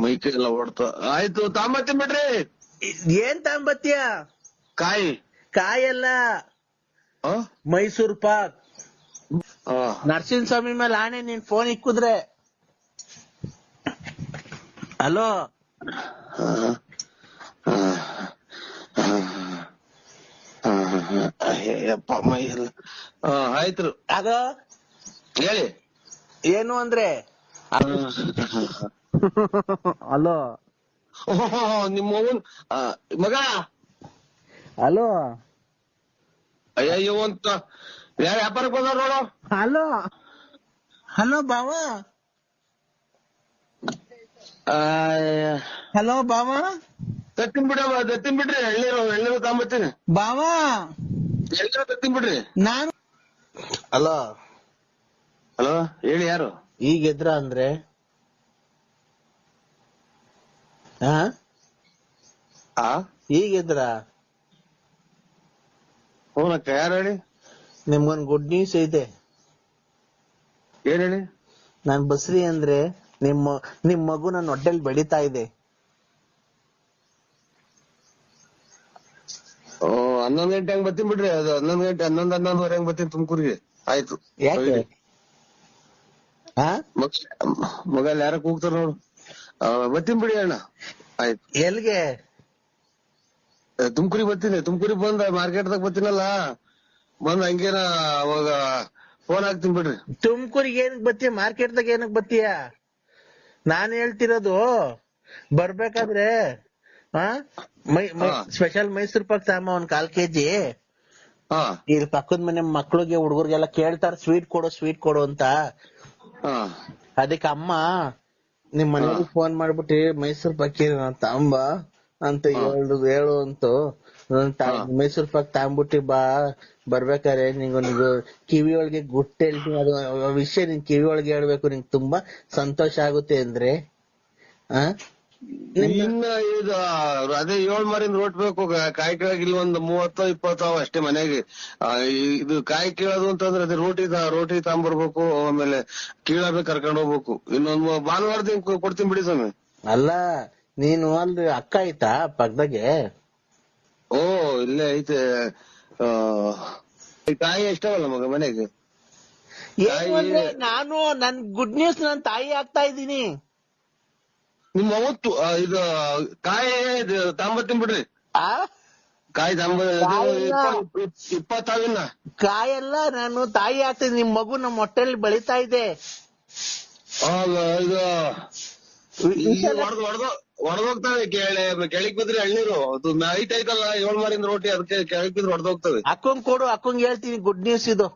ಮೈ ಕೈ ಎಲ್ಲ ಓಡ್ತಾ ಆಯ್ತು ತಾಂಬತ್ತೀನಿ ಬಿಡ್ರಿ ಏನ್ ತಾಂಬತ್ಯ ಕಾಯಿ ಕಾಯಲ್ಲ ಆ? ಮೈಸೂರ್ ಪಾಕ್ ಆ. ನರಸಿಂಹ ಸ್ವಾಮಿ ಮೇಲೆ ಆಣೆ ನೀನ್ ಫೋನ್ ಇಕ್ಕುದ್ರೆ ಹಲೋ ಆ. ಆ. ಆ. ಆ. ಅಯ್ಯಪ್ಪ ಮೈ ಎಲ್ಲ ಆ, ಆಯ್ತು ಅದ ಹೇಳಿ ಏನು ಅಂದ್ರೆ ಹಲೋ ಓಹೋ, ನಿಮ್ಮ ಮಗ ಹಲೋ ಅಯ್ಯಯ್ಯೋ ಅಂತ ಯಾರ ವ್ಯಾಪಾರಕ್ಕೆ ಬಂದವ್ರು ನೋಡು ಹಲೋ ಹಲೋ ಬಾವ ಹಲೋ ಬಾವ ತತ್ತಿನ್ ಬಿಡ ತತ್ತಿನ್ ಬಿಡ್ರಿ. ಎಳ್ನೀರು ಎಳ್ನೀರು ತಗೊಂಬತ್ತೀನಿ ಬಾವ ಎಳ್ನೀರು ತತ್ತಿನ್ ಬಿಡ್ರಿ. ನಾನು ಹಲೋ ಹಲೋ ಹೇಳಿ ಯಾರು? ಈಗ ಎದ್ರ ಅಂದ್ರೆ? ಈಗ ಎದ್ರ ಹ್ಞೂನಕ್ಕ ಯಾರು ಹೇಳಿ? ನಿಮ್ಗೊಂದ್ ಗುಡ್ ನ್ಯೂಸ್ ಐತೆ ಏನ್ ಹೇಳಿ? ನಾನ್ ಬಸ್ರಿ ಅಂದ್ರೆ ನಿಮ್ಮ ನಿಮ್ ಮಗು ನನ್ನ ಹೊಟ್ಟೆಲ್ ಬೆಳಿತಾ ಇದೆ. ಓ ಹನ್ನೊಂದ್ ಗಂಟೆ ಹಂಗ್ ಬರ್ತೀನಿ ಬಿಡ್ರಿ. ಅದು ಹನ್ನೊಂದ್ ಗಂಟೆ ಹನ್ನೊಂದ್ ಹನ್ನೊಂದುವರೆ ಹಂಗ್ ಬರ್ತೀನಿ ತುಮಕೂರಿಗೆ. ಆಯ್ತು. ಯಾಕೆ? ಮಗ ಯಾರ ಕೂಗ್ತಾರ ನೋಡು. ಆ, ಬರ್ತೀನಿ ಬಿಡಿ ಅಣ್ಣ. ಆಯ್ತು. ಎಲ್ಗೆ ತುಮಕೂರಿಗೆ ಬರ್ತೀನಿ. ತುಮಕೂರಿಗೆ ಬಂದ ಮಾರ್ಕೆಟ್ದಾಗ ಬರ್ತೀನಲ್ಲ. ಬಂದ್ ಹಂಗೇನ ಅವಾಗ ಫೋನ್ ಹಾಕ್ತೀನಿ ಬಿಡ್ರಿ. ತುಮಕೂರಿಗೆ ಏನಕ್ ಬತ್ತೀಯ ಮಾರ್ಕೆಟ್ದಾಗ ಏನಕ್ ಬತ್ತೀಯ ನಾನ್ ಹೇಳ್ತಿರೋದು ಬರ್ಬೇಕಾದ್ರೆ ಸ್ಪೆಷಲ್ ಮೈಸೂರ್ ಪಾಕ್ ಸಾಮ ಒಂದ್ ಕಾಲ್ ಕೆಜಿ. ಇಲ್ಲಿ ಪಕ್ಕದ ಮನೆ ಮಕ್ಳಿಗೆ ಹುಡುಗರಿಗೆಲ್ಲ ಕೇಳ್ತಾರ ಸ್ವೀಟ್ ಕೊಡು ಸ್ವೀಟ್ ಕೊಡು ಅಂತ. ಅದಕ್ಕೆ ಅಮ್ಮ, ನಿಮ್ ಮನೇಲಿ ಫೋನ್ ಮಾಡ್ಬಿಟ್ಟಿ, ಮೈಸೂರ್ ಪಾಕಿ ತಾಂಬಾ? ಅಂತ ಹೇಳು ಹೇಳು ಅಂತು. ಮೈಸೂರ್ ಪಾಕ್ ತಾಂಬಿಟ್ಟು ಬಾ ಬರ್ಬೇಕಾರೆ ನಿಂಗೊಂದು ಕಿವಿ ಒಳಗೆ ಗುಟ್ಟೆ ಅದು ವಿಷಯ ನಿನ್ ಕಿವಿ ಒಳಗೆ ಹೇಳ್ಬೇಕು, ನಿಂಗ್ ತುಂಬಾ ಸಂತೋಷ ಆಗುತ್ತೆ ಅಂದ್ರೆ ಇನ್ನ ಇದು ಅದೇ ಏಳ್ ಮರಿಂದ ರೋಟ್ ಬೇಕು ಕಾಯಿ ಕೇಳಕ್ ಇಲ್ಲಿ ಒಂದ್ ಮೂವತ್ತೋ ಇಪ್ಪತ್ತೋ ಅಷ್ಟೇ ಮನೆಗೆ. ಇದು ಕಾಯಿ ಕೀಳೋದು ಅಂತಂದ್ರೆ ಅದೇ ರೋಟಿ ತ- ರೋಟಿ ತಗೊಂಬರ್ಬೇಕು ಆಮೇಲೆ ಕೀಳಬೇಕು ಕರ್ಕೊಂಡ್ ಹೋಗ್ಬೇಕು. ಇನ್ನೊಂದ್ ಭಾನುವಾರ ದಿನ ಕೊಡ್ತೀನಿ ಬಿಡಿ ಸ್ವಾಮಿ. ಅಲ್ಲ ನೀನು ಅಲ್ಲಿ ಅಕ್ಕ ಐತಾ ಪಕ್ಕದಾಗೆ? ಓ ಇಲ್ಲೇ ಐತೆ. ಆ, ಈ ಕಾಯಿ ಎಷ್ಟಾವಲ್ಲ ಮಗ ಮನೆಗೆ? ಏನು ಅಂದ್ರೆ ನಾನು ನನ್ ಗುಡ್ ನ್ಯೂಸ್ ನನ್ ತಾಯಿ ಆಗ್ತಾ ಇದ್ದೀನಿ. ನಿಮ್ಮ ಅವತ್ತು ಇದು ಕಾಯಿ ಇದು ತಗೊಂಬತ್ತೀನಿ ಬಿಡ್ರಿ. ಆ? ಕಾಯಿ ತಗೊಂಬ ಕಾಯಿನ? ಇಪ್ಪತ್ತಾವಿನ ಕಾಯಲ್ಲ ನಾನು ತಾಯಿ ಆಗ್ತೀನಿ ನಿಮ್ ಮಗು ನಮ್ಮ ಹೊಟ್ಟೆಲಿ ಬೆಳಿತಾ ಇದೆ. ಇದು ಕೇಳಿ ಹೊಡೆದೋಗ್ತವೆ ಕೆಳಗ್ ಬಿದ್ರಿ ಎಳ್ನೀರು. ಅದು ನೈಟ್ ಐತಲ್ಲ ಏಳ್ ಮಾರಿಂದ ರೋಟಿ ಅದಕ್ಕೆ ಕೆಳಗ್ ಬಿದ್ರೆ ಹೊಡೆದೋಗ್ತವೆ ಅಕ್ಕಂಗ್ ಕೊಡು ಅಕ್ಕಂಗ್ ಹೇಳ್ತೀನಿ ಗುಡ್ ನ್ಯೂಸ್ ಇದು.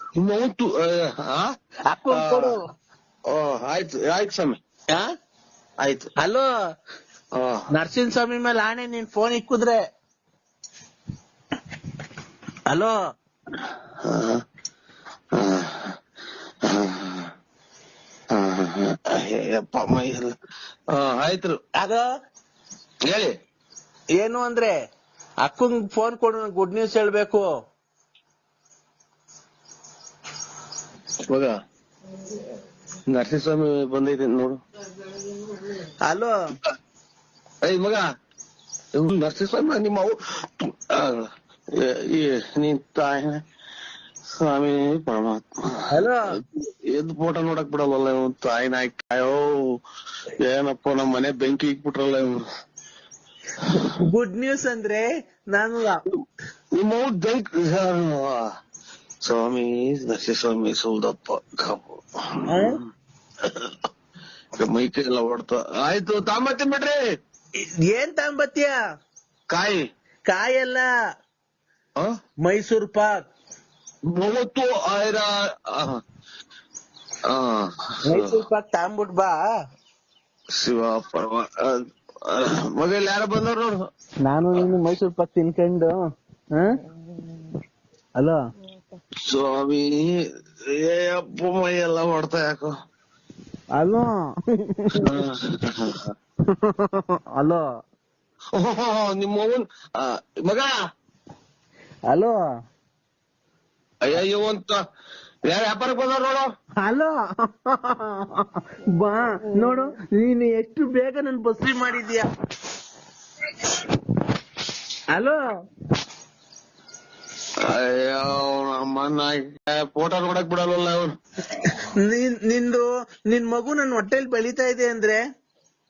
ನಿಮ್ಮ ಅವತ್ತು ಅಕ್ಕಂಗ್ ಕೊಡು. ಓ ಆಯ್ತು ಆಯ್ತು ಸ್ವಾಮಿ. ಆ? ಆಯ್ತು. ಹಲೋ ನರಸಿಂಹ ಸ್ವಾಮಿ ಮೇಲೆ ಆಣೆ ನೀನ್ ಫೋನ್ ಇಕ್ಕುದ್ರೆ. ಹಲೋ. ಆಯ್ತು ಅದ ಹೇಳಿ. ಏನು ಅಂದ್ರೆ ಅಕ್ಕಂಗ್ ಫೋನ್ ಕೊಡು ಗುಡ್ ನ್ಯೂಸ್ ಹೇಳ್ಬೇಕು. ನರಸಿಂಹ ಸ್ವಾಮಿ ಬಂದೈತೆ ನೋಡು. ಹಲೋ ಐ ಮಗ ನರಸಿಂಹಸ್ವಾಮಿ ನಿಮ್ಮ ಅವು ನೀನ್ ತಾಯಿನ ಸ್ವಾಮಿ ಪರಮಾತ್ಮ ಹಲೋ ಎದ್ ಫೋಟೋ ನೋಡಕ್ ಬಿಡಲ್ಲ ಇವ್ ತಾಯಿನ ಅಯ್ಯೋ ಏನಪ್ಪ ನಮ್ ಮನೆ ಬೆಂಕಿ ಇಕ್ಬಿಟ್ರಲ್ಲ ಇವ್ರು ಗುಡ್ ನ್ಯೂಸ್ ಅಂದ್ರೆ ನಾನು ನಿಮ್ಮ ಬೆಂಕಿ ಸ್ವಾಮಿ ನರಸಿಂಹಸ್ವಾಮಿ ಸುಲ್ದಪ್ಪ ಕಾಪು ಮೈ ಕೈ ಎಲ್ಲ ಓಡ್ತಾ ಆಯ್ತು ತಾಂಬತ್ತೀನಿ ಬಿಡ್ರಿ. ಏನ್ ತಗೊಂಬತ್ತೀಯ ಕಾಯಿ. ಕಾಯಲ್ಲ. ಆ? ಮೈಸೂರ್ ಪಾಕ್. ಮೂವತ್ತು ಆಯ್ರ. ಮೈಸೂರ್ ಪಾಕ್ ತಾಂಬಿಟ್ ಬಾ. ಶಿವ ಪರಮ ಮಗ ಇಲ್ಲಿ ಯಾರ ಬಂದವ್ರು ನೋಡು. ನಾನು ನೀನು ಮೈಸೂರ್ ಪಾಕ್ ತಿನ್ಕೊಂಡು ಹಲೋ ಸ್ವಾಮಿ ಏ ಅಪ್ಪ ಮೈ ಎಲ್ಲ ಹೊಡ್ತಾ ಯಾಕೋ. ಅಲೋ. ಓಹೋ, ನಿಮ್ಮ ಅವ್ವನ್ ಆ, ಮಗ. ಅಲೋ. ಅಯ್ಯೋ ಅಂತ. ಯಾರ ವ್ಯಾಪಾರಕ್ಕೆ ಬಂದಾರ ನೋಡು. ಹಲೋ ಬಾ ನೋಡು ನೀನು ಎಷ್ಟು ಬೇಗ ನನ್ ಬಸ್ರಿ ಮಾಡಿದ್ಯಾ? ಹಲೋ ಅಯ್ಯೋ ನಮ್ಮನ್ನ ಫೋಟೋ ನೋಡಕ್ ಬಿಡಲ್ವಲ್ಲ ಅವ್ರು ನಿನ್ ನಿಂದು ನಿನ್ ಮಗು ನನ್ ಹೊಟ್ಟೆಲ್ ಬೆಳಿತಾ ಇದೆ ಅಂದ್ರೆ?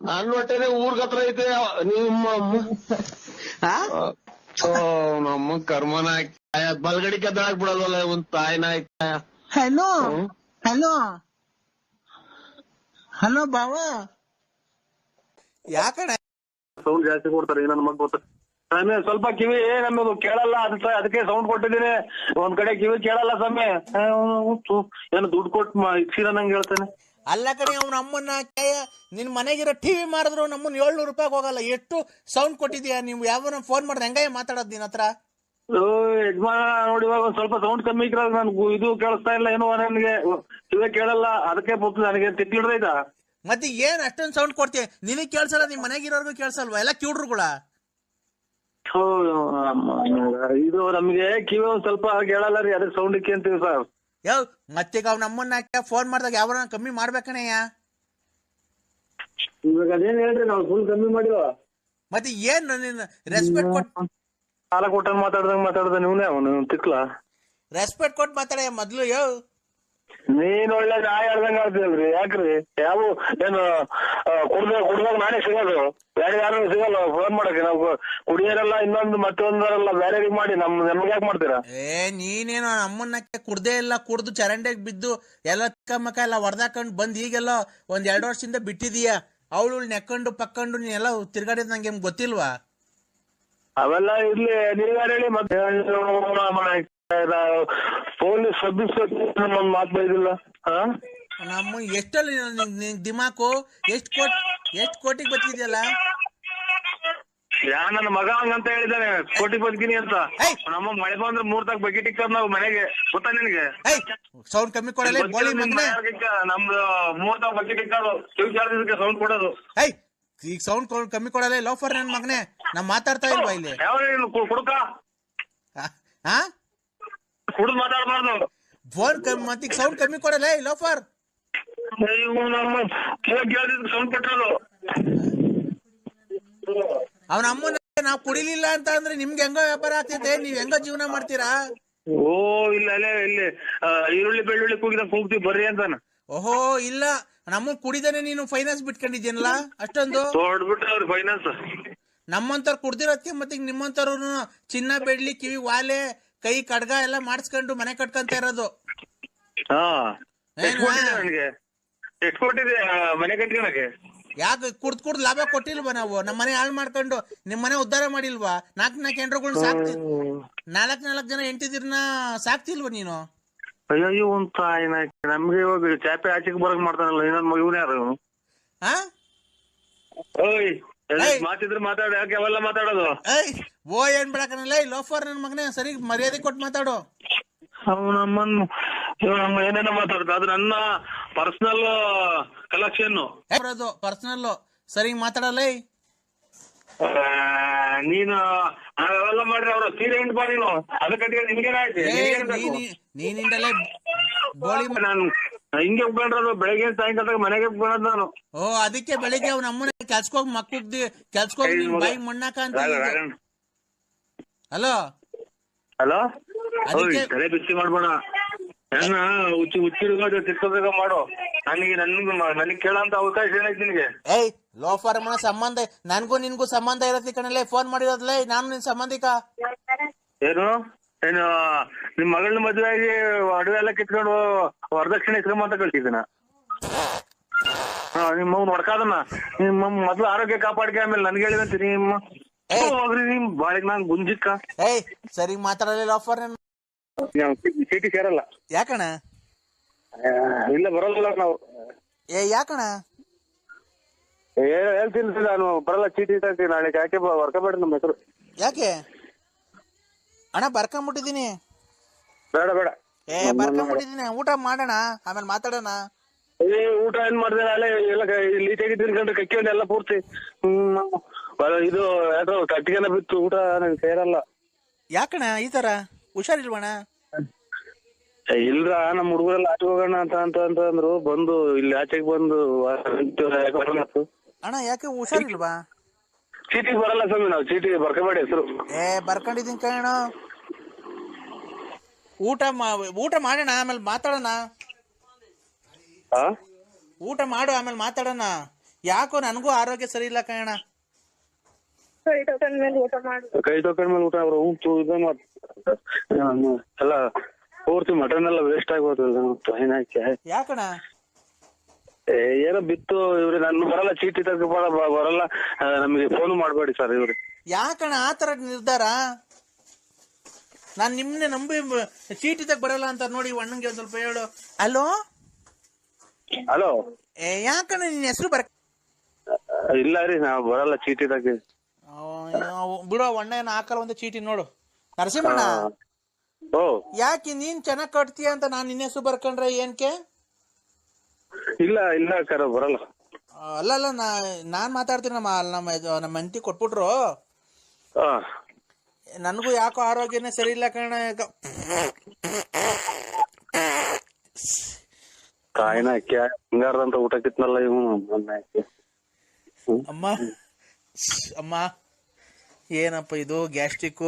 ನನ್ನ ಹೊಟ್ಟೆನೆ ಊರ್ಗ್ ಹತ್ರ ಐತೆ ನಿಮ್ಮ ಆ? ನಮ್ಮ ಕರ್ಮನ ಬಲ್ಗಡಿ ಕೆದ್ದಾಕ್ ಹಾಕ್ಬಿಡೋದಲ್ಲ ಒಂದ್ ತಾಯಿನ ಹಲೋ ಹಲೋ. ಹಲೋ ಬಾವ ಯಾಕಣ? ಸೌಂಡ್ ಜಾಸ್ತಿ ಕೊಡ್ತಾರೆ ನನ್ನ ಮಗ್ ಗೊತ್ತ ಸ್ವಾಮಿ ಸ್ವಲ್ಪ ಕಿವಿ ನಮ್ಮದು ಕೇಳಲ್ಲ ಅಂತ ಅದಕ್ಕೆ ಸೌಂಡ್ ಕೊಟ್ಟಿದ್ದೀನಿ. ಒಂದ್ ಕಡೆ ಕಿವಿ ಕೇಳಲ್ಲ ಸ್ವಾಮಿ. ಏನು ದುಡ್ಡು ಕೊಟ್ಟು ಇಕ್ಸಿರ ನಂಗೆ ಹೇಳ್ತಾನೆ. ಅಲ್ಲ ಕಡೆ ಅವ್ನ ಅಮ್ಮನ್ನ ಕೇಯ ನಿನ್ ಮನೆಗಿರೋ ಟಿವಿ ಮಾರಿದ್ರು ನಮ್ಮನ್ನ ಏಳ್ನೂರು ರೂಪಾಯಿ ಹೋಗಲ್ಲ. ಎಷ್ಟು ಸೌಂಡ್ ಕೊಟ್ಟಿದ್ಯಾ ನೀವು? ಯಾವನ ಫೋನ್ ಮಾಡಿದ್ರೆ ಹೆಂಗಯ್ಯ ಮಾತಾಡೋದ್ ನಿನ್ ಹತ್ರ? ಯಜಮಾನ ನೋಡಿ ಇವಾಗ ಒಂದ್ ಸ್ವಲ್ಪ ಸೌಂಡ್ ಕಮ್ಮಿ ಇಕ್ರ ನನ್ಗೆ ಇದು ಕೇಳಿಸ್ತಾ ಇಲ್ಲ ಏನೋ ನನಗೆ. ಕಿವಿ ಕೇಳಲ್ಲ ಅದಕ್ಕೆ ಬರ್ತದೆ ನನಗೆ ತಿಕ್ಕಿಡ್ದೈತಾ ಮತ್ತೆ ಏನ್ ಅಷ್ಟೊಂದು ಸೌಂಡ್ ಕೊಡ್ತೀಯ? ನಿನಗೆ ಕೇಳ್ಸಲ್ಲ ನಿಮ್ ಮನೆಗಿರೋರ್ಗು ಕೇಳ್ಸಲ್ವಾ? ಎಲ್ಲ ಅಮ್ಮ, ಇದು ನಮ್ಗೆ ಕಿವಿ ಒಂದ್ ಸ್ವಲ್ಪ ಕೇಳಲ್ಲ ರೀ ಅದ್ರ ಸೌಂಡ್ ಅಂತೀವಿ ಸರ್. ಯಾವ ಮತ್ತೆ ಅವ್ ನಮ್ಮನ್ನ ಫೋನ್ ಮಾಡಿದಾಗ ಯಾವ ಕಮ್ಮಿ ಮಾಡ್ಬೇಕಣಯ್ಯ ಇವಾಗ ಅದೇನ್ ಹೇಳ್ರಿ ನಾವು ಫುಲ್ ಕಮ್ಮಿ ಮಾಡಿವ ಮತ್ತೆ ಏನ್ ನಿನ್ ರೆಸ್ಪೆಕ್ಟ್ ಕೊಟ್ಟು ಸಾಲ ಕೊಟ್ಟ ಮಾತಾಡ್ದಂಗ್ ಮಾತಾಡ್ದ ನೀವ್ನೇ ಅವನು ತಿಕ್ಲ. ರೆಸ್ಪೆಕ್ಟ್ ಕೊಟ್ಟು ಮಾತಾಡ ಮೊದ್ಲು ಯೋ. ನೀನ್ ಒಳ್ಳೆ ನಾಯಿ ಆಡ್ದಂಗ ಆಡ್ತೀಯಲ್ರಿ ಯಾಕ್ರಿ? ಯಾವ? ಏನು ಕುಡ್ದ ಕುಡ್ದಾಗ ನಾನೇ ಸಿಗೋದು. ಬೇರೆ ಯಾರು ಸಿಗಲ್ಲ ಫೋನ್ ಮಾಡಕ್ಕೆ. ನಾವು ಕುಡಿಯೋರೆಲ್ಲ ಇನ್ನೊಂದು ಮತ್ತೊಂದರಲ್ಲ ಬೇರೆ ಮಾಡಿ ನಮ್ ನಮ್ಗೆ ಯಾಕೆ ಮಾಡ್ತೀರಾ? ಏ ನೀನೇನೋ ಅಮ್ಮನ್ನ ಕುಡ್ದೇ ಇಲ್ಲ ಕುಡ್ದು ಚರಂಡಿಗೆ ಬಿದ್ದು ಎಲ್ಲ ಚಿಕ್ಕ ಮಕ್ಕ ಎಲ್ಲ ಹೊಡೆದಾಕೊಂಡು ಬಂದ್ ಈಗೆಲ್ಲ ಒಂದ್ ಎರಡು ವರ್ಷದಿಂದ ಬಿಟ್ಟಿದೀಯ. ಅವಳು ನೆಕ್ಕೊಂಡು ಪಕ್ಕೊಂಡು ನೀನೆಲ್ಲ ತಿರ್ಗಾಡಿದ್ ನಂಗೆ ಗೊತ್ತಿಲ್ವಾ? ಅವೆಲ್ಲ ಇರ್ಲಿ ನೀವ್ಯಾರು ಹೇಳಿ? ಮತ್ತೆ ಪೊಲೀಸ್ ಸಬ್ ಇನ್ಸ್ಪೆಕ್ಟರ್ ಒಂದ್ ಮಾತು ಬೈದಿಲ್ಲ ಹಾ ನಮ್ಮ ಎಷ್ಟಲ್ಲಿ ನಿನ್ ದಿಮಾಕು ಎಷ್ಟ್ ಕೋಟಿ ಎಷ್ಟ್ ಕೋಟಿಗೆ ಬತ್ತಿದ್ಯಲ್ಲ ಯಾ ನನ್ನ ಮಗ ಹಂಗಂತ ಹೇಳಿದಾನೆ ಕೋಟಿ ಬದುಕಿನಿ ಅಂತ. ಏಯ್! ನಮ್ಮ ಮಳೆ ಬಂದ್ರೆ ಮೂರ್ ತಾಗ ಬಕೆಟ್ ಇಕ್ಕದ್ ನಾವು ಮನೆಗೆ ಗೊತ್ತಾ ನಿನಗೆ? ಏಯ್! ಸೌಂಡ್ ಕಮ್ಮಿ ಕೊಡಲ್ಲ ಬೋಳಿ ಮಗನೇ. ನಮ್ದು ಮೂರ್ ತಾಗ ಬಕೆಟ್ ಇಕ್ಕೋದು ಕಿವಿ ಕೇಳ್ದಿದ್ದಕ್ಕೆ ಸೌಂಡ್ ಕೊಡೋದು. ಏಯ್! ಈಗ ಸೌಂಡ್ ಕಮ್ಮಿ ಕೊಡಲ್ಲ ಲೋಫರ್ ನನ್ ಮಗನೇ. ನಾ ಮಾತಾಡ್ತಾ ಇಲ್ವಾ ಇಲ್ಲಿ? ಯಾವ ಕೊಡುಕ? ಹಾ ಕುಡ್ದು ಮಾತಾಡ್ಬಾರ್ದು. ಫೋನ್ ಕಮ್ಮಿ ಮತ್ತೆ ಸೌಂಡ್ ಕಮ್ಮಿ ಕೊಡಲ್ಲ ಲೋಫರ್? ಇವು ನಮ್ಮ ಸೌಂಡ್ ಕೊಟ್ಟರು ಅವನ ಅಮ್ಮನ ನಾವ್ ಕುಡಿಲಿಲ್ಲ ಅಂತ ಅಂದ್ರೆ ನಿಮ್ಗೆ ಹೆಂಗೋ ವ್ಯಾಪಾರ ಆಗ್ತೈತೆ ನೀವ್ ಹೆಂಗ ಜೀವನ ಮಾಡ್ತೀರಾ? ಓ ಇಲ್ಲ ಅಲ್ಲೇ ಇಲ್ಲಿ ಆ, ಈರುಳ್ಳಿ ಬೆಳ್ಳುಳ್ಳಿ ಕೂಗಿದ ಕೂಗ್ತೀವಿ ಬರ್ರಿ ಅಂತಾನ. ಓಹೋ ಇಲ್ಲ. ನಮ್ಮ ಕುಡಿದೇನೆ ನೀನು ಫೈನಾನ್ಸ್ ಬಿಟ್ಕೊಂಡಿದ್ಯನಲ್ಲ ಅಷ್ಟೊಂದು? ಹೊಡ್ಬಿಟ್ಟ ಅವ್ರ ಫೈನಾನ್ಸ್ ನಮ್ಮಂತವ್ರು ಕುಡ್ದಿರೋದಕ್ಕೆ ಮತ್ತೆ ನಿಮ್ಮಂತವ್ರು ಚಿನ್ನ ಬೆಳ್ಳಿ ಕಿವಿ ವಾಲೆ ಕೈ ಕಡ್ಗ ಎಲ್ಲ ಮಾಡಿಸ್ಕೊಂಡು ಮನೆ ಕಟ್ಕೊಂತ ಇರೋದು. ಹಾ. ಏನು? ಕೊಟ್ಟಿದೆ ನನಗೆ ಎಷ್ಟು ಕೊಟ್ಟಿದೆ ಆ, ಮನೆ ಕಟ್ಕೊಳಕ್ಕೆ? ಯಾಕೆ ಕುಡ್ದ್ ಕುಡ್ದ್ ಲಾಭ ಕೊಟ್ಟಿಲ್ವಾ ನಾವು? ನಮ್ಮ ಮನೆ ಹಾಳು ಮಾಡ್ಕೊಂಡು ನಿಮ್ ಮನೆ ಉದ್ಧಾರ ಮಾಡಿಲ್ವಾ? ನಾಲ್ಕ್ ನಾಲ್ಕು ಹೆಂಡ್ರುಗಳ್ನ ಸಾಕ್ತಿ ನಾಲ್ಕ್ ನಾಲ್ಕ್ ಜನ ಹೆಂಡತಿದಿರ್ನ ಸಾಕ್ತಿಲ್ವಾ ನೀನು? ಅಯ್ಯೋ ಒಂದ್ ತಾಯಿನ ನಮ್ಗೆ ಇವಾಗ ಚಾಪೆ ಆಚೆಗೆ ಬರಕ್ ಮಾಡ್ತಾನಲ್ಲ ಇನ್ನೊಂದ್ ಮಗ ಇವ್ನ ಯಾರು? ಇವ್ನು? ಓಯ್! ಮಾತಿದ್ರೆ ಮಾತಾಡ ಯಾಕೆ ಅವೆಲ್ಲ ಮಾತಾಡೋದು? ಏಯ್ ಓ ಏನ್ ಬಿಡಕನಲ್ಲ ಲೋಫರ್ ನನ್ ಮಗನೇ ಸರಿ ಮರ್ಯಾದೆ ಕೊಟ್ಟು ಮಾತಾಡು. ಅವನಮ್ಮನ್ ನಮ್ಮ ಏನೇನೋ ಮಾತಾಡ್ದ ಅದು ನನ್ನ ಪರ್ಸನಲ್ ಕಲೆಕ್ಷನ್ ಬರೋದು ಪರ್ಸನಲ್ ಸರಿ ಮಾತಾಡಲ್ಲ ಏಯ್. ನೀನು ಅವೆಲ್ಲ ಮಾಡ್ರಿ ಅವ್ರ ಸೀರೆ ಹಿಂಡ್ ಬಾ ನೀನು. ಅದ ಕಟ್ಟಿಗೆ ನಿಮ್ಗೇನಾಯ್ತು ಏಯ್ ನೀನಿ ನೀನಿಂದಲೇ ಬೋಳಿ ಮ- ನಾನು ಹಿಂಗೆ ಉಪ್ಕೊಂಡ್ರದು ಬೆಳಗ್ಗೆ ಸಾಯಂಕಾಲ ಮನೆಗೆ ಉಪ್ಕೊಳ್ಳೋದು ನಾನು. ಓ ಅದಕ್ಕೆ ಬೆಳಿಗ್ಗೆ ಅವ್ನ ಅಮ್ಮನ ಕೆಲ್ಸಕೋಗಿ ಮಕ್ಕಳದ್ದು ಕೆಲ್ಸಕ್ಕೋಗ್ ನಿನ್ ಬಾಯಿ ಮಣ್ಣಾಕ ಅಂತ ಹಲೋ? ಹಲೋ? ಅದಕ್ಕೆ- ತಲೆ ಬಿಸಿ ಮಾಡ್ಬೇಡ. ನನ್ನ ಹುಚ್ಚಿ ತಿರ್ಕೋಬೇಕ ಮಾಡು. ನನಗೆ ನನ್ಗೆ ನನಗೆ ಕೇಳಂತ ಅವಕಾಶ ಏನೈತಿ ನಿನಗೆ? ಏಯ್ ಲೋಫರ್ ಮನ ಸಂಬಂಧ ನನ್ಗೂ ನಿನ್ಗೂ ಸಂಬಂಧ ಇರತ್ತಿ ಕಣಲೇ ಫೋನ್ ಮಾಡಿರೋದ್ಲೇ ನಾನು ನಿನ್ ಸಂಬಂಧಿಕ. ಏನು? ಏನು ನಿಮ್ ಮಗಳನ್ನ ಮದುವೆ ಆಗಿ ಒಡವೆ ಎಲ್ಲ ಕಿತ್ಕೊಂಡು ವರದಕ್ಷಿಣೆ ಕ್ರಮ ಅಂತ ಕಳ್ಸಿದ್ದೀನ? ಹಾ ನಿಮ್ಮ ಹೊಡ್ಕಾದನ್ನ ನಿಮ್ಮ ಮೊದ್ಲು ಆರೋಗ್ಯ ಕಾಪಾಡ್ಕೆ ಆಮೇಲೆ ನನ್ಗೆ ಹೇಳಿದಂತೆ ನಿಮ್ಮ ಏಯ್. ಹೋಗ್ರಿ ನಿಮ್ ಬಾಳಿಗ್ ನಾನ್ ಗುಂಜಿಕ್ಕ. ಏಯ್ ಸರಿ ಮಾತಾಡಲಿಲ್ಲ ಆಫರ್ ಚೀಟಿ- ಸೇರಲ್ಲ. ಯಾಕಣ ಆ, ಇಲ್ಲ ಬರಲ್ಲ ನಾವು. ಏ ಯಾಕಣ ಏ ಹೇಳ್ತೀನಿ ನಾನು ಬರಲ್ಲ ಚೀಟಿ ಇಟ್ಟಾಕ್ತೀನಿ ನಾಳೆ ಯಾಕೆ ಬರ್ಕೋಬೇಡ ನಮ್ಮ ಹೆಸರು. ಯಾಕೆ? ಅಣ್ಣ ಬರ್ಕೊಂಬಿಟ್ಟಿದೀನಿ ಬೇಡ ಬೇಡ. ಏ ಬರ್ಕೊಂಬಿಟ್ಟಿದೀನಿ ಊಟ ಮಾಡೋಣ ಆಮೇಲೆ ಮಾತಾಡೋಣ. ಏ ಊಟ ಏನ್ ಮಾಡಿದೆ ಅಲ್ಲೇ ಎಲ್ಲ ಲೀಟಾಗಿ ತಿನ್ಕೊಂಡ್ರೆ ಕಕ್ಕಿಕೊಂಡು ಎಲ್ಲ ಪೂರ್ತಿ. ಹ್ಮ್ ಇದು ಯಾಕೋ ಕಟ್ಟಿಗೆಲ್ಲ ಬಿತ್ತು ಊಟ ನಂಗೆ ಸೇರಲ್ಲ ಯಾಕಣ ಈ ತರ? ಹುಷಾರಿಲ್ವಣ ಇಲ್ರ ನಮ್ಮ ಹುಡುಗರೆಲ್ಲ ಆಚೆ ಹೋಗೋಣ ಅಂತ ಅಂತ ಅಂತ ಅಂದ್ರು. ಬಂದು ಇಲ್ಲಿ ಆಚೆಗೆ ಬಂದು. ಅಣ್ಣ ಯಾಕೆ ಹುಷಾರಿಲ್ವಾ? ಚೀಟಿ ಬರಲ್ಲ ಸ್ವಾಮಿ ನಾವು ಚೀಟಿ ಬರ್ಕೋಬೇಡಿ ಹೆಸರು. ಏ ಬರ್ಕೊಂಡಿದ್ದೀನಿ ಕಣ ಊಟ ಊಟ ಮಾಡೋಣ ಆಮೇಲೆ ಮಾತಾಡೋಣ. ಊಟ ಮಾಡು ಆಮೇಲೆ ಮಾತಾಡೋಣ. ಯಾಕೋ ನನಗೂ ಆರೋಗ್ಯ ಸರಿ ಇಲ್ಲ ಕಣ ಕೈ ತೊಕೊಂಡ್ ಮೇಲೆ ಊಟ ಮಾಡು. ಕೈ ತೊಕೊಂಡ್ ಮೇಲೆ ಊಟ ಅವ್ರು ಊಟ ಇದು ಮಾಡ್ ಎಲ್ಲ ಪೂರ್ತಿ ಮಟನ್ ಎಲ್ಲ ವೇಸ್ಟ್ ಆಗ್ಬೋದು ಏನಾಯ್ಕೆ ಯಾಕಣ ಏ, ಏನೋ ಬಿತ್ತು ಇವ್ರಿ ನಾನು ಬರಲ್ಲ ಚೀಟಿ ತಗ ಬರಲ್ಲ. ನಮಗೆ ಫೋನ್ ಮಾಡಬೇಡಿ ಸರ್ ಇವ್ರಿ. ಯಾಕಣ ಆ ತರ ನಿರ್ಧಾರ? ನಾನು ನಿಮ್ಮನ್ನೇ ನಂಬಿ ಚೀಟಿ ತಗ ಬರಲ್ಲ ಅಂತ ನೋಡಿ ಅಣ್ಣಂಗೆ ಒಂದ್ ಸ್ವಲ್ಪ ಹೇಳು. ಹಲೋ ಹಲೋ ಯಾಕಣ್ಣ ನಿನ್ನ ಹೆಸರು ಬರ ಇಲ್ಲ ರೀ ನಾವು ಬರಲ್ಲ ಚೀಟಿ ತಗಿ ಬಿಡೋ ಒಣ್ಣ ಏನ್ ಹಾಕಲ್ಲ ಒಂದು ಚೀಟಿ ನೋಡು. ನರಸಿಂಹಣ್ಣ? ಓ. ಯಾಕೆ ನೀನ್ ಚೆನ್ನಾಗ್ ಕಟ್ತೀಯ ಅಂತ ನಾನು ನಿನ್ನ ಹೆಸರು ಬರ್ಕೊಂಡ್ರೆ ಏನ್ಕೆ? ಇಲ್ಲ ಇಲ್ಲ ಕರ ಬರಲ್ಲ. ಅಲ್ಲ ಅಲ್ಲ ನಾ ನಾನ್ ಮಾತಾಡ್ತೀನಿ ನಮ್ಮ ನಮ್ಮ ಇದು ನಮ್ಮ ಹೆಂಡತಿ ಕೊಟ್ಬಿಟ್ರು. ಆ ನನಗೂ ಯಾಕೋ ಆರೋಗ್ಯನೇ ಸರಿ ಇಲ್ಲ ಕಣ ಕಾಯಿನ ಹಾಕಿ ಹಿಂಗಾರ್ದಂತ ಊಟ ಕಿತ್ನಲ್ಲ ಇವನು. ಮೊನ್ನೆ ಅಮ್ಮ. ಅಮ್ಮ. ಏನಪ್ಪ ಇದು? ಗ್ಯಾಸ್ಟ್ರಿಕ್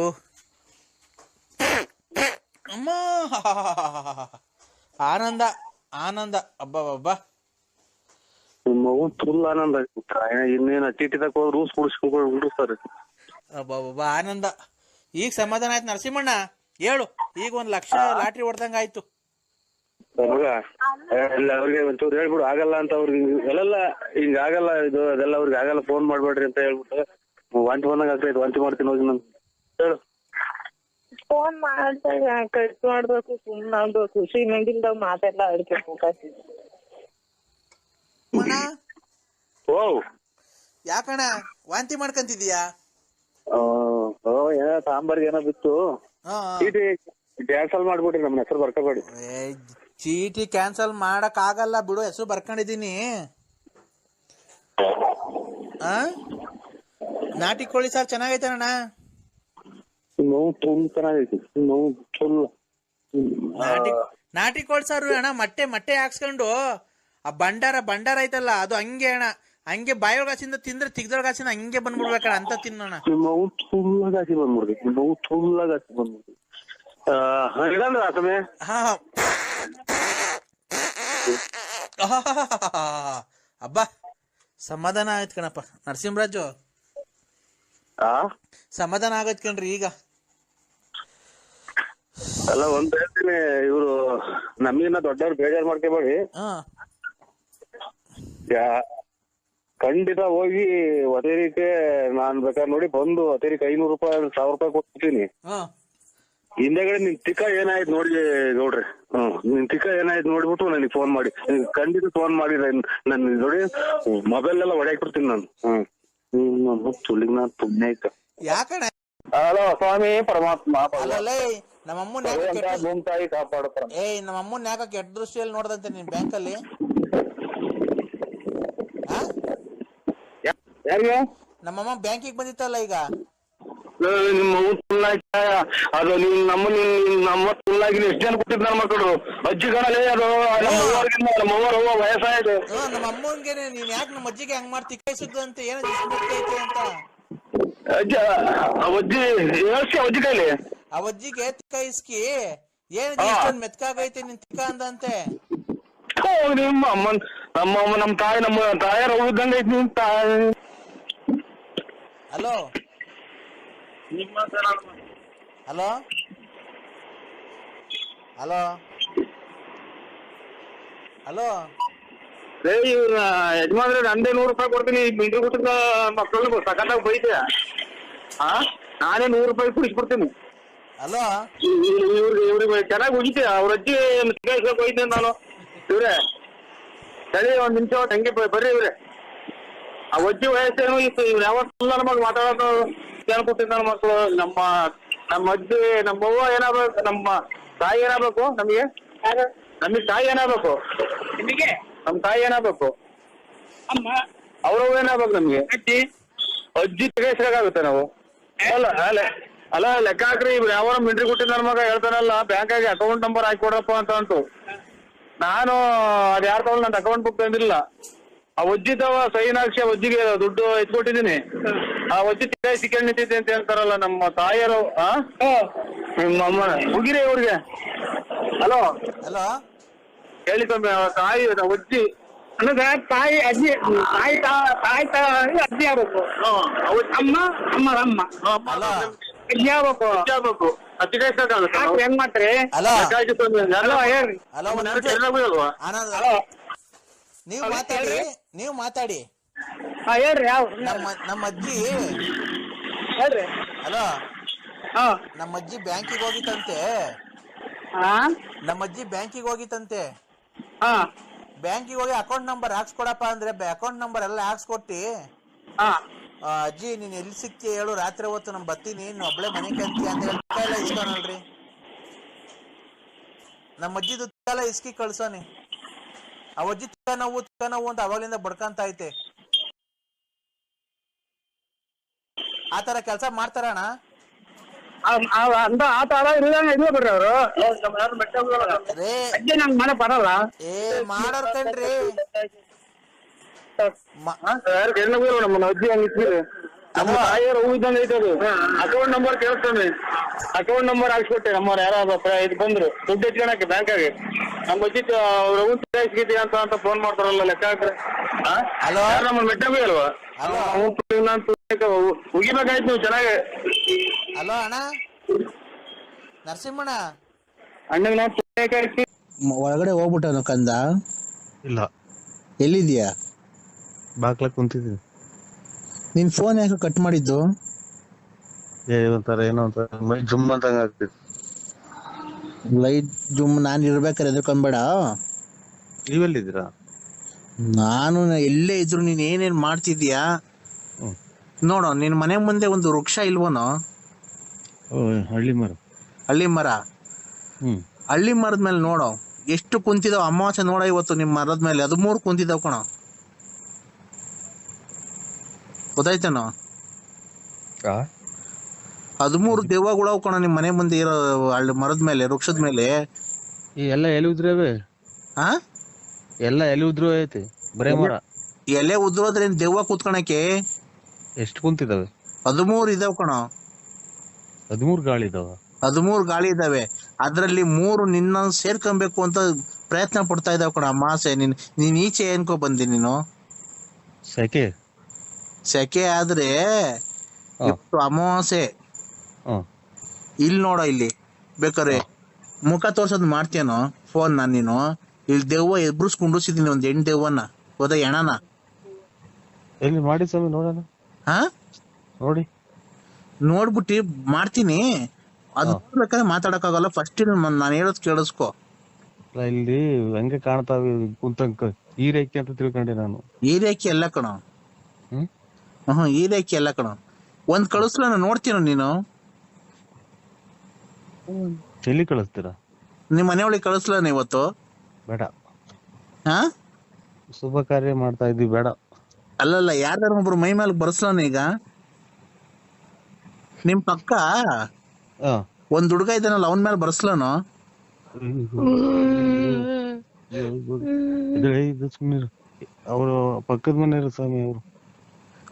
ಅಮ್ಮ. ಆನಂದ ಆನಂದ. ಅಬ್ಬ ಅಬ್ಬ ನಿಮ್ಮ ಮಗು ಫುಲ್ ಆನಂದ. ಕಾಯಿನ ಇನ್ನೇನ ಚೀಟಿ ತಕ ಹೋದ್ ರೂಲ್ಸ್ ಕುಡಿಸ್ಕೊಂಡು ಉಂಡಿಸ್ತಾರೆ ಅಬ್ಬಾ ಆನಂದ. ಈಗ ಸಮಾಧಾನ ಆಯ್ತು ನರಸಿಂಹಣ್ಣ. ಹೇಳು. ಈಗ ಒಂದ್ ಲಕ್ಷ ಲಾಟ್ರಿ ಹೊಡ್ದಂಗ ಆಯ್ತು ಮಗ. ಅವ್ರಿಗೆ ಒಂಚೂರು ಹೇಳ್ಬಿಡು ಆಗಲ್ಲ ಅಂತ ಅವ್ರಿಗೆ ಎಲ್ಲೆಲ್ಲ ಹಿಂಗ ಆಗಲ್ಲ ಇದು ಅದೆಲ್ಲ ಅವ್ರಿಗೆ ಆಗಲ್ಲ ಫೋನ್ ಮಾಡ್ಬೇಡ್ರಿ ಅಂತ ಹೇಳ್ಬಿಟ್ಟು ವಾಂತಿ ಬಂದಂಗ ಆಗ್ತೈತೆ ವಾಂತಿ ಮಾಡ್ತೀನಿ ಹೋಗಿ ನಾನು. ಹೇಳು. ಫೋನ್ ಮಾಡ್ದಾಗ ಕಟ್ ಮಾಡ್ಬೇಕು ಸುಮ್ಮನೆ ಆಗ್ಬೇಕು ಖುಷಿ ಮಂಗಿಲ್ದಾಗ ಮಾತೆಲ್ಲ ಆಡ್ಬೇಕು ಓ. ಯಾಕಣ್ಣ ವಾಂತಿ ಮಾಡ್ಕಂತಿದ್ಯಾ ಓ ಏನೋ ಸಾಂಬಾರ್ಗೆ ಏನೋ ಬಿತ್ತು. ಹಾ ಅಲ್ಲಿ ಮಾಡ್ಬಿಡ್ರಿ ನಮ್ಮ ಹೆಸರು ಬರ್ಕೋಬೇಡಿ. ಚೀಟಿ ಕ್ಯಾನ್ಸಲ್ ಮಾಡಕ್ ಆಗಲ್ಲ ಬಿಡು ಹೆಸರು ಬರ್ಕೊಂಡಿದೀನಿ ಆ? ನಾಟಿ ಕೋಳಿ ಸಾರ್ ಚೆನ್ನಾಗೈತೆ ಅಣ್ಣ. ನೋವು ತುಂಬ ಚೆನ್ನಾಗೈತಿ ನೋವು ನಾಟಿ ನಾಟಿ ಕೋಳಿ ಸಾರು ಅಣ್ಣ ಮೊಟ್ಟೆ ಮೊಟ್ಟೆ ಹಾಕ್ಸ್ಕೊಂಡು ಆ ಭಂಡಾರ ಭಂಡಾರ ಐತಲ್ಲ ಅದು ಹಂಗೆ ಅಣ್ಣ ಹಂಗೆ ಬಾಯೊಳಗಾಸಿಂದ ತಿಂದ್ರೆ ತಿಗ್ದೊಳಗಾಸಿಂದ ಹಂಗೆ ಬಂದ್ಬಿಡ್ಬೇಕಣ್ಣ ಅಂತ ತಿನ್ನೋಣ ನೋವು ನೋವು ಹಾ. ಅಬ್ಬ ಸಮಾಧಾನ ಆಯ್ತು ಕಣಪ್ಪ. ನರಸಿಂಹರಾಜು. ಆ? ಸಮಾಧಾನ ಆಗತ್ ಕಣ್ರಿ ಈಗ. ಅಲ್ಲ ಒಂದ್ ಹೇಳ್ತೀನಿ ಇವ್ರು ನಮಗಿನ್ನ ದೊಡ್ಡವ್ರು ಬೇಜಾರ್ ಮಾಡ್ಕೋಬೇಡಿ. ಖಂಡಿತ ಹೋಗಿ ಅದೇ ರೀತಿ ನಾನ್ ಬೇಕಾದ್ರೆ ನೋಡಿ ಬಂದು ರೀತಿ ಐನೂರು ರೂಪಾಯಿ ಸಾವಿರ ರೂಪಾಯಿ ಕೊಡ್ತೀನಿ ಹಿಂದೆಗಡೆ ನಿನ್ ತಿಕ್ಕ ಏನಾಯ್ತು ನೋಡಿ ನೋಡ್ರಿ. ಹ್ಮ್. ನಿನ್ ತಿಕ್ಕ ಏನಾಯ್ತು ನೋಡ್ಬಿಟ್ಟು ನನಗೆ ಫೋನ್ ಮಾಡಿ. ಖಂಡಿತ ಫೋನ್ ಮಾಡಿ ನನ್ ನೋಡಿ ಮೊಬೈಲ್ ಎಲ್ಲ ಹೊಡೆಯಾಕ್ಬಿಡ್ತೀನಿ ನಾನು. ಹ್ಮ್. ಸುಳಿಗ್ ತುಳಿಗ್ ನಾ ಪುಣ್ಯ ಯಾಕಣ್ಣ ಹಲೋ ಸ್ವಾಮಿ ಪರಮಾತ್ಮ ಅಲ್ಲಲ್ಲೇ ನಮ್ಮ ಅಮ್ಮನ ಯಾಕೆ ಕೆಟ್ಟ ಭೂಮಿ ತಾಯಿ ಕಾಪಾಡುತ್ತಾರ ಏಯ್ ನಮ್ಮ ಅಮ್ಮನ ಯಾಕೆ ಕೆಟ್ಟ ದೃಷ್ಟಿಯಲ್ಲಿ ನೋಡ್ದಂತೆ ನಿನ್ ಬ್ಯಾಂಕಲ್ಲಿ? ಆ? ಯಾರಿಗೆ? ನಮ್ಮಮ್ಮ ಬ್ಯಾಂಕಿಗೆ ಬಂದಿತ್ತಲ್ಲ ಈಗ? ನಿಮ್ಮ ತುಳ್ಳಾಗ ಅದು ನಿಮ್ ನಮ್ಮ ನಿಮ್ ನಮ್ಮ ತುಳ್ಳಾಗಿ ಎಷ್ಟು ಜನ ಕೊಟ್ಟಿದ್ ನನ್ನ ಮಕ್ಕಳು ಅಜ್ಜಿ ಕಣಲೇ ಅದು ನಮ್ಮ ನಮ್ಮ ಅವ್ವ ವಯಸ್ಸಾಯ್ತು. ಹ್ಮ್ ನಮ್ಮ ಅಮ್ಮನ್ಗೆ ನೀನ್ ಯಾಕೆ ನಮ್ಮ ಅಜ್ಜಿಗೆ ಹಂಗ್ ಮಾಡ್ತಿ? ಕೈಸುದ್ದು ಅಂತ ಏನೋ ಐತೆ ಅಂತ. ಅಜ್ಜ ಆ ಅಜ್ಜಿ ಹೇಳ್ಸಿ ಅಜ್ಜಿ ಕೈಲಿ? ಆ ಅಜ್ಜಿಗೆ ತಿಕ್ಕ ಇಸ್ಕಿ. ಏನ್ ಇಷ್ಟೊಂದ್ ಮೆತ್ಕಾಗೈತೆ ನಿನ್ ತಿಕ್ಕ ಅಂದಂತೆ? ಥು, ನಿಮ್ಮ ಅಮ್ಮನ್ ನಮ್ಮ ಅಮ್ಮ ನಮ್ಮ ತಾಯಿ ನಮ್ಮ ತಾಯಾರ ಹೋಗಿದ್ದಂಗ ಐತಿ ನಿಮ್ ತಾಯಿ. Hello hello? ಹಲೋ? ಹಲೋ? ರೇ ಇವ್ರ ಯಜಮಾನ್ರೆ ನಂದೇ ನೂರು ರೂಪಾಯಿ ಕೊಡ್ತೀನಿ ಮಿಂಡಿ ಕೊಟ್ಟಿದ್ದ ಮಕ್ಕಳನ್ನ ಸಕತ್ತಾಗ ಬೈತೆ. ಹಾ ನಾನೇ ನೂರು ರೂಪಾಯಿ ಕುಡಿಸ್ಬಿಡ್ತೀನಿ. ಹಲೋ? ಇವ್ರಿಗೆ ಇವ್ರಿಗೆ ಚೆನ್ನಾಗಿ ಉಗಿತೆ ಅವ್ರ ಅಜ್ಜಿ ಸಿಗಾಯಿಸ್ಬೇಕು ಹೋಯ್ತೆ ನಾನು. ಇವ್ರೆ ಸರಿ ಒಂದ್ ನಿಮಿಷ ಹಂಗೆ ಬರ್ರಿ ಇವ್ರೆ. ಆ ಅಜ್ಜಿ ವಯಸ್ಸೇನು ಇತ್ತು ಇವ್ರು ಯಾವತ್ತು ನಮಗೆ ಮಗ ಮಾತಾಡೋದು. ನನ್ನ ಮಕ್ಕಳು ನಮ್ಮ ನಮ್ಮ ಅಜ್ಜಿ ನಮ್ಮ ಅವ್ವ ಏನಾಗ್ಬೇಕು ನಮ್ಮ ತಾಯಿ ಏನಾಗ್ಬೇಕು ನಮಗೆ? ನಮಗೆ ತಾಯಿ ಏನಾಗ್ಬೇಕು? ನಿಮಗೆ? ನಮ್ಮ ತಾಯಿ ಏನಾಗ್ಬೇಕು? ಅಮ್ಮ? ಅವ್ರವ್ವ ಏನಾಗ್ಬೇಕು ನಮ್ಗೆ? ಅಜ್ಜಿ? ಅಜ್ಜಿ ತೆಗೆಸ್ಬೇಕಾಗುತ್ತೆ ನಾವು. ಅಲ್ಲ ಅಲ್ಲ ಅಲ್ಲ ಲೆಕ್ಕ ಹಾಕ್ರಿ ಇವ್ರು ಯಾವ ಮಿಂಟ್ರಿ ಕೊಟ್ಟಿದ್ದ ನನ್ನ ಮಗ ಹೇಳ್ತಾನಲ್ಲ ಬ್ಯಾಂಕಾಗಿ ಅಕೌಂಟ್ ನಂಬರ್ ಹಾಕಿ ಕೊಡಪ್ಪ ಅಂತ ಅಂತು. ನಾನು ಅದ್ ಯಾರು ತಗೊಂಡು ನನ್ನ ಅಕೌಂಟ್ ಬುಕ್ ತಂದಿಲ್ಲ. ಆ ಒಜ್ಜಿದವ ತವ ಸೈನ್ ಹಾಕ್ಸಿ ಆ ಒಜ್ಜಿಗೆ ದುಡ್ಡು ಎತ್ಕೊಟ್ಟಿದ್ದೀನಿ. ಆ ಒಜ್ಜಿ ತಿಕ್ಕ ಸಿಕ್ಕಂಡ್ ನಿಂತಿದ್ದೆ ಅಂತ ಹೇಳ್ತಾರಲ್ಲ ನಮ್ಮ ತಾಯಿಯರು ಆ? ನಿಮ್ಮ ಅಮ್ಮ ಹುಗಿರಿ ಇವ್ರಿಗೆ. ಹಲೋ? ಹಲೋ? ಹೇಳಿ ತಮ್ಮ ತಾಯಿ ಒಜ್ಜಿ ನನಗ ತಾಯಿ ಅಜ್ಜಿ ತಾಯಿ ತಾಯಿ ಅಜ್ಜಿ ಆಗ್ಬೇಕು ಅಮ್ಮ ಅಮ್ಮ ಅಮ್ಮ. ಅಜ್ಜಿ ಆಗ್ಬೇಕು ಆಗ್ಬೇಕು ಸಾಕಾಗುತ್ತೆ ಯಾಕೆ ಹೆಂಗ್ ಮಾಡ್ತೀರಿ? ಹಲೋ? ಹೇಳ್ರಿ. ಹಲೋ ನೀವು ಮಾತಾಡಿ ನೀವು ಮಾತಾಡಿ. ಹಾ ಹೇಳ್ರಿ ಯಾವ ನಮ್ಮ ನಮ್ಮ ಅಜ್ಜಿ. ಹೇಳ್ರಿ. ಹಲೋ. ಹಾ. ನಮ್ಮ ಅಜ್ಜಿ ಬ್ಯಾಂಕಿಗೆ ಹೋಗಿತ್ತಂತೆ. ಹಾ. ನಮ್ಮ ಅಜ್ಜಿ ಬ್ಯಾಂಕಿಗೆ ಹೋಗಿತ್ತಂತೆ. ಹಾ. ಬ್ಯಾಂಕಿಗೆ ಹೋಗಿ ಅಕೌಂಟ್ ನಂಬರ್ ಹಾಕ್ಸ್ಕೊಡಪ್ಪ ಅಂದ್ರೆ ಅಕೌಂಟ್ ನಂಬರ್ ಎಲ್ಲ ಹಾಕ್ಸ್ಕೊಟ್ಟಿ. ಹಾ. ಆ, ಅಜ್ಜಿ ನೀನ್ ಎಲ್ಲಿ ಸಿಕ್ತಿ ಹೇಳು ರಾತ್ರಿ ಹೊತ್ತು ನಮ್ ಬತ್ತೀನಿ ನೀನ್ ಒಬ್ಳೆ ಮನೆ ಕಂತಿ ಅಂತ ಹೇಳಿ ತುಕ್ಕ ಎಲ್ಲ ಇಸ್ಕೊನಲ್ರಿ. ನಮ್ಮ ಅಜ್ಜಿದು ತುಕ್ಕ ಎಲ್ಲ ಇಸ್ಕಿ ಕಳ್ಸೋನಿ. ಆ ಅಜ್ಜಿ ತುಕ್ಕ ನೋವು ನೋವು ಅಂತ ಅವಾಗ್ಲಿಂದ ಬಡ್ಕಂತ ಐತೆ. ಆತರ ತರ ಕೆಲಸ ಮಾಡ್ತಾರಣ್ಣ ಆ- ಅಂದ ಅಂತ ಆ ತರ ಇಲ್ಲ ಇಲ್ಲ ಬಿಡ್ರಿ ಅವರು. ರೇ ಅಜ್ಜಿ ನಂಗ್ ಮನೆ ಬರಲ್ಲ. ಏ ಮಾಡೋರ್ ಕಣ್ರಿ. ಮ- ಯಾರು ಕೆಳಗೆ ನಮ್ಮ ಅಜ್ಜಿ ಹಂಗ ಇಟ್ಟಿರಿ ನಮ್ಮ ತಾಯಿಯರು ಹೂ ಇದ್ದಂಗೆ ಐತೆ ಅದು. ಅಕೌಂಟ್ ನಂಬರ್ ಕೇಳ್ತಾನೆ ಅಕೌಂಟ್ ನಂಬರ್ ಹಾಕ್ಸ್ಕೊಟ್ಟೆ ನಮ್ಮವ್ರು ಯಾರು ಇದು ಬಂದ್ರು. ದುಡ್ಡು ಎತ್ಕೊಳಕ್ಕೆ ಬ್ಯಾಂಕಾಗೆ ನಮ್ಮ ಅಜ್ಜಿ ರಘು ಸಿಗತಿ ಅಂತ ಅಂತ ಫೋನ್ ಮಾಡ್ತಾರಲ್ಲ ಲೆಕ್ಕ ಹಾಕ್ರೆ. ಹಲೋ? ನಮ್ಮ ಮೆಟ್ಟಬಿ ಅಲ್ವಾ? ಉಗಿಬೇಕಾಯ್ತು ನೀವು ಚೆನ್ನಾಗಿ. ಹಲೋ ಅಣ್ಣ? ನರಸಿಂಹಣ್ಣ? ಅಣ್ಣಗೆ ನಾನು ಒಳಗಡೆ ಹೋಗ್ಬಿಟ್ಟನು ಕಂದ? ಇಲ್ಲ. ಎಲ್ಲಿದ್ಯಾ ಬಾಕ್ಲ ಕುಂತಿದ್ದೀನಿ. ನಿನ್ ಫೋನ್ ಯಾಕೆ ಕಟ್ ಮಾಡಿದ್ದು? ಏನೋ ಮೈ ಜುಮ್ ಅಂತ ಆಗ್ತಿತ್ತು. ಲೈಟ್ ಜುಮ್ ನಾನು ಇರ್ಬೇಕಾರೆ ಎದ್ಕೊಂಬೇಡ ನೀವೆಲ್ಲಿದ್ದೀರಾ? ನಾನು ಎಲ್ಲೇ ಇದ್ರು ನೀನ್ ಏನೇನ್ ಮಾಡ್ತಿದ್ಯಾ ಹ್ಮ್. ನೋಡು ನಿನ್ ಮನೆ ಮುಂದೆ ಒಂದು ವೃಕ್ಷ ಇಲ್ವನೋ? ಓ ಹಳ್ಳಿ ಮರ. ಹಳ್ಳಿ ಮರ. ಹ್ಮ್. ಹಳ್ಳಿ ಮರದ ಮೇಲೆ ನೋಡು ಎಷ್ಟು ಕುಂತಿದಾವ? ಅಮಾವಾಸ್ಯೆ ನೋಡ ಇವತ್ತು ನಿಮ್ ಮರದ ಮೇಲೆ ಹದಿಮೂರು ಕುಂತಿದಾವ ಕಣ. ಗೊತ್ತಾಯ್ತೇನೋ? ಆ? ಹದಿಮೂರು ದೆವ್ವಗಳು ಕಣ ನಿಮ್ ಮನೆ ಮುಂದೆ ಇರೋ ಹಳ್ಳಿ ಮರದ ಮೇಲೆ ವೃಕ್ಷದ ಮೇಲೆ. ಈ ಎಲ್ಲ ಎಲೆ ಉದ್ರವೆ? ಆ? ಎಲ್ಲ ಎಲ್ಲಿ ಉದ್ರು ಐತಿ? ಬರೇ ಮರ. ಎಲೆ ಉದ್ರೋದ್ರೆ ದೆವ್ವ ಕೂತ್ಕೊಳಕ್ಕೆ? ಎಷ್ಟು ಕುಂತಿದಾವೆ? ಹದಿಮೂರು ಇದಾವ್ ಕಣ. ಹದಿಮೂರು ಗಾಳಿ ಇದಾವ? ಹದಿಮೂರು ಗಾಳಿ ಇದಾವೆ. ಅದ್ರಲ್ಲಿ ಮೂರು ನಿನ್ನ ಸೇರ್ಕೊಬೇಕು ಅಂತ ಪ್ರಯತ್ನ ಪಡ್ತಾ ಇದಾವ್ ಕಣ ಮಾಸೆ ನೀನ್ ನೀನ್ ಈಚೆ ಏನ್ಕೋ ಬಂದಿ ನೀನು. ಸೆಕೆ? ಸೆಕೆ ಆದ್ರೆ. ಇವತ್ತು ಅಮಾವಾಸ್ಯೆ. ಇಲ್ಲಿ ನೋಡೋ ಇಲ್ಲಿ. ಬೇಕಾರೆ ಮುಖ ತೋರ್ಸೋದ್ ಮಾಡ್ತೇನೋ ಫೋನ್ ನಾನು ನೀನು. ಇಲ್ಲಿ ದೆವ್ವ ಎಬ್ರುಸ್ ಕುಂಡ್ರಿಸಿದೀನಿ ಒಂದ್ ಹೆಣ್ ದೆವ್ವನ ಹೋದ ಎಣನ ಎಲ್ಲಿ ಮಾಡಿ ಸ್ವಾಮಿ ನೋಡೋಣ. ಹಾ? ನೋಡಿ. ನೋಡ್ಬಿಟ್ಟು ಮಾಡ್ತೀನಿ. ಅದು ಬೇಕಾದ್ರೆ ಮಾತಾಡಕ್ಕಾಗಲ್ಲ. ಫಸ್ಟ್ ನಾನು ಹೇಳೋದ್ ಕೇಳಿಸ್ಕೊ. ಇಲ್ಲಿ ಹೆಂಗೆ ಕಾಣ್ತಾವೆ ಕುಂತಂಕ. ಈ ರೇಖೆ ಅಂತ ತಿಳ್ಕೊಂಡೆ ನಾನು. ಈ ರೇಖೆ ಎಲ್ಲ ಕಣ. ಹ್ಮ್? ಹ್ಮ್ ಇದಕ್ಕೆ ಎಲ್ಲ ಕಣ ಒಂದ್ ಕಳಿಸ್ಲ ನೋಡ್ತೀನ ನೀನು ಎಲ್ಲಿ ಕಳಿಸ್ತೀರಾ ನಿಮ್ಮ ಮನೆಯೊಳಗೆ ಕಳಿಸ್ಲ ಇವತ್ತು ಬೇಡ ಹಾ ಶುಭ ಕಾರ್ಯ ಮಾಡ್ತಾ ಇದ್ದೀವಿ ಬೇಡ ಅಲ್ಲಲ್ಲ ಯಾರ್ಯಾರು ಒಬ್ರು ಮೈ ಮೇಲೆ ಬರ್ಸ್ಲಾನ ಈಗ ನಿಮ್ ಪಕ್ಕ ಹಾ ಒಂದ್ ಹುಡುಗ ಇದ್ದಾನಲ್ಲ ಅವನ ಮೇಲೆ ಬರ್ಸ್ಲಾನು ಇದು ಇದು ಸುಮ್ಮನೆ ಅವರು ಪಕ್ಕದ ಮನೆಯವರು ಸ್ವಾಮಿ ಅವರು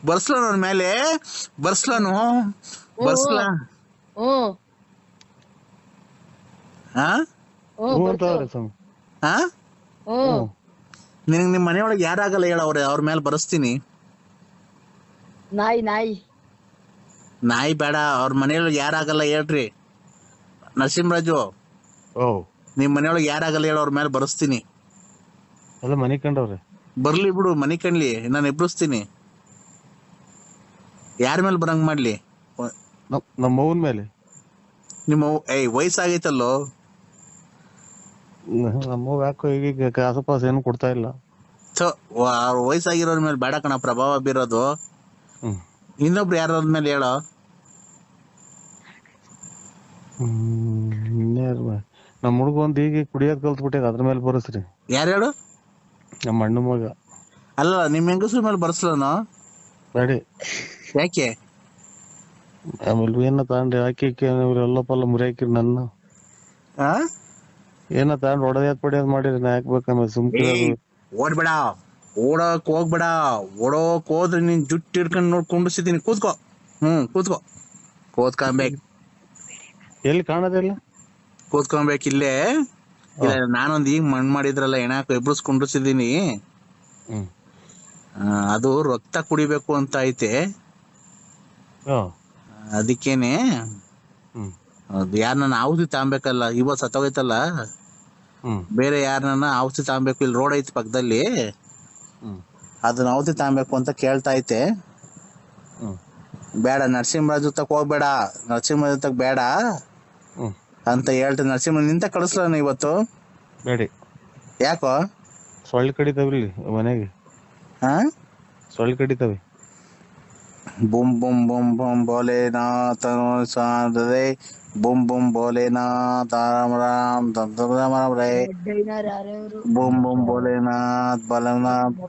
ಬರ್ಸ್ಲಾನು ಅವನ್ ಮೇಲೆ. ಬರ್ಸ್ಲನು. ಬರ್ಸ್ಲಾ. ಓ ಹಾ? ಅವ್ರೆ ಹಾ? ಹ್ಮ್. ನಿನಗ್ ನಿಮ್ ಮನೆಯೊಳಗೆ ಯಾರಾಗಲ್ಲ ಹೇಳ ಅವ್ರೆ ಅವ್ರ ಮೇಲೆ ಬರ್ಸ್ತೀನಿ. ನಾಯಿ ನಾಯಿ. ನಾಯಿ ಬೇಡ ಅವ್ರ ಮನೆಯೊಳಗೆ ಯಾರಾಗಲ್ಲ ಹೇಳ್ರಿ. ನರಸಿಂಹರಾಜು ಓ. ನಿಮ್ ಮನೆಯೊಳಗೆ ಯಾರಾಗಲ್ಲ ಹೇಳ ಅವ್ರ ಮೇಲೆ ಬರ್ಸ್ತೀನಿ. ಮನೆ ಕಂಡವ್ರೆ ಬರ್ಲಿ ಬಿಡು ಮನಿ ಕಣ್ಲಿ ನಾನು ಎಬ್ಬಿಸ್ತೀನಿ ಯಾರ ಮೇಲೆ ಬರಂಗ್ ಮಾಡ್ಲಿ? ನಮ್ಮವನ್ ನಮ್ಮ ಮೇಲೆ. ನಿಮ್ಮ ಏಯ್ ವಯಸ್ಸಾಗೈತಲ್ಲೋ? ನಮ್ಮ ಯಾಕೋ ಈಗ ಪಾಸ್ ಏನು ಕೊಡ್ತಾ ಇಲ್ಲ. ವ- ವಯಸ್ಸಾಗಿರೋರ್ ಮೇಲೆ ಬೇಡ ಕಣ ಪ್ರಭಾವ ಬೀರೋದು. ಇನ್ನೊಬ್ರು ಯಾರ ಮೇಲೆ ಹೇಳೋ? ನಮ್ಮ ಹುಡುಗ ಒಂದ್ ಈಗ ಕುಡಿಯೋದ್ ಕಲ್ತ್ಬಿಟ್ಟೆ ಅದ್ರ ಮೇಲೆ ಬರಸ್ರಿ. ಯಾರು ಹೇಳು? ನಮ್ಮ ಅಣ್ಣ ಮಗ. ಅಲ್ಲ ನಿಮ್ ಹೆಂಗಸ್ರ ಮೇಲೆ ಬರ್ಸ್ಲನು? ಬೇಡಿ ಯಾಕೆ? ಆಮೇಲೆ ಏನ ತಗೊಂಡ್ ಹಾಕಿ ಎಲ್ಲ ಪಲ್ಲ ಮುರಿ ನನ್ನ. ಆ? ಏನ ತಗೊಂಡ್ ಹೊಡೆದ್ ಪಡೆಯೋದ್ ಮಾಡಿರಿ? ನಾ ಹಾಕ್ಬೇಕು ಆಮೇಲೆ ಸುಮ್ಕಿರೋದು? ಏಯ್, ಓಡ್ಬೇಡ. ಓಡೋಕ್ ಹೋಗ್ಬೇಡ. ಓಡೋಕ್ ಹೋದ್ರೆ ನೀನ್ ಜುಟ್ಟು ಹಿಡ್ಕೊಂಡ್ ನೋಡ್ ಕುಂಡಿಸಿದೀನಿ ಕೂತ್ಕೋ. ಹ್ಮ್ ಕೂತ್ಕೋ. ಕೂತ್ಕೊಂಬೇಕ್. ಎಲ್ಲಿ ಕಾಣೋದಿಲ್ಲ ಕೂತ್ಕೊಂಬೇಕ್ ಇಲ್ಲೇ. ಇಲ್ಲ ನಾನೊಂದ್ ಈಗ ಮಣ್ ಮಾಡಿದ್ರಲ್ಲ ಏನಾಕ ಎಬ್ರಸ್ ಕುಂಡಿಸಿದೀನಿ ಹ್ಮ್. ಆ, ಅದು ರಕ್ತ ಕುಡಿಬೇಕು ಅಂತ ಐತೆ. ಅದಕ್ಕೇನೆ ಅದು ಯಾರನ್ನ ಔಷಧಿ ತಾಂಬೇಕಲ್ಲ ಇವತ್ ಸತ್ತೋಗೈತಲ್ಲ? ಬೇರೆ ಯಾರನ್ನ ಔಷಧಿ ತಾಂಬೇಕು ಇಲ್ಲಿ ರೋಡ್ ಐತಿ ಪಕ್ಕದಲ್ಲಿ. ಅದನ್ನ ಔಷಧಿ ತಾಂಬೇಕು ಅಂತ ಕೇಳ್ತಾ ಐತೆ. ಬೇಡ ನರಸಿಂಹರಾಜ್ ತಕ್ ಹೋಗ್ಬೇಡ ನರಸಿಂಹರಾಜ ತಕ್ ಬೇಡ ಅಂತ ಹೇಳ್ತ ನರಸಿಂಹ ನಿಂತ ಕಳಿಸ್ಲ ಇವತ್ತು. ಬೇಡಿ. ಯಾಕೋ? ಸೊಳ್ಳೆ ಕಡಿತಾವಿಲ್ಲಿ ಮನೆಗೆ. ಹಾ? ಸೊಳ್ಳೆ ಕಡಿತಾವೆ. ಬುಮ್ ಬುಂ ಬುಂ ಬುಂ ಭೋಲೆನಾಥ ಸಾಧದೆ. ಬುಂ ಬುಮ್ ಭೋಲೆನಾಥ ರಾಮ ರಾಮ್ ತಮ್ ತಮ್ ರಾಮ ರಾಮ ರೇ. ಬುಮ್ ಬುಮ್ ಭೋಲೆನಾಥ್ ಬಲನಾಥ್.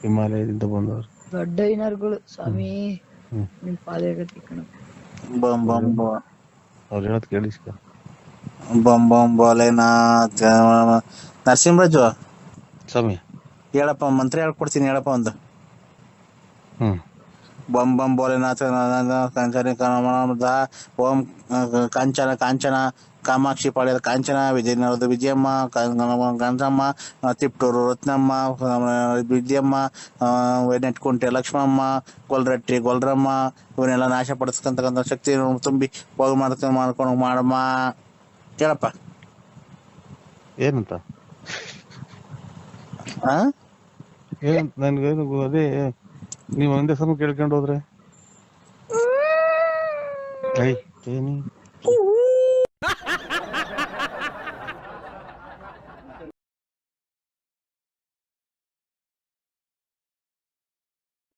ಹಿಮಾಲಯದಿಂದ ಬಂದವರು. ದೊಡ್ಡ ಐನರ್ಗಳು ಸ್ವಾಮಿ ನಿಮ್ಮ ನಿಮ್ ಪಾದಗತಿ ಕಣ. ಬಮ್ ಬಮ್ ಬಮ್ ಅವ್ರು ಹೇಳೋದ್ ಕೇಳಿಸ್ಕ ಬಂ ಬಂ ಭೋಲೆನಾಥ್ ನರಸಿಂಹರಾಜು. ಸ್ವಾಮಿ. ಹೇಳಪ್ಪ ಮಂತ್ರ ಹೇಳ್ಕೊಡ್ತೀನಿ ಹೇಳಪ್ಪ ಒಂದು. ಹ್ಮ್. ಬಂ ಬಂ ಭೋಲೆನಾಥ ಕಂಚನ ಕಮಲದ ಓಂ ಕಾಂಚನ ಕಾಂಚನ ಕಾಮಾಕ್ಷಿ ಪಾಳ್ಯದ ಕಾಂಚನ ವಿಜಯನಗರದ ವಿಜಯಮ್ಮ ಗಂಜಮ್ಮ ತಿಪ್ಟೂರು ರತ್ನಮ್ಮ ವಿಜಯಮ್ಮ ನೆಟ್ಕುಂಟೆ ಲಕ್ಷ್ಮಮ್ಮ ಗೊಲ್ರಟ್ಟಿ ಗೊಲ್ರಮ್ಮ ಇವನ್ನೆಲ್ಲ ನಾಶ ಪಡಿಸ್ಕೊಂತಕ್ಕಂಥ ಶಕ್ತಿ ತುಂಬಿ ಹೋಗಿ ಮಾಡ್ಕೊಂಡು ಮಾಡ್ಕೊಂಡು ಮಾಡಮ್ಮ ಕೇಳಪ್ಪ ಏನಂತ? ಏನಂತ ನನ್ಗೇನು ಅದೇ ನೀವು ಒಂದೇ ಸಮ ಕೇಳ್ಕೊಂಡು ಹೋದ್ರೆ? ಐ ಏನಿ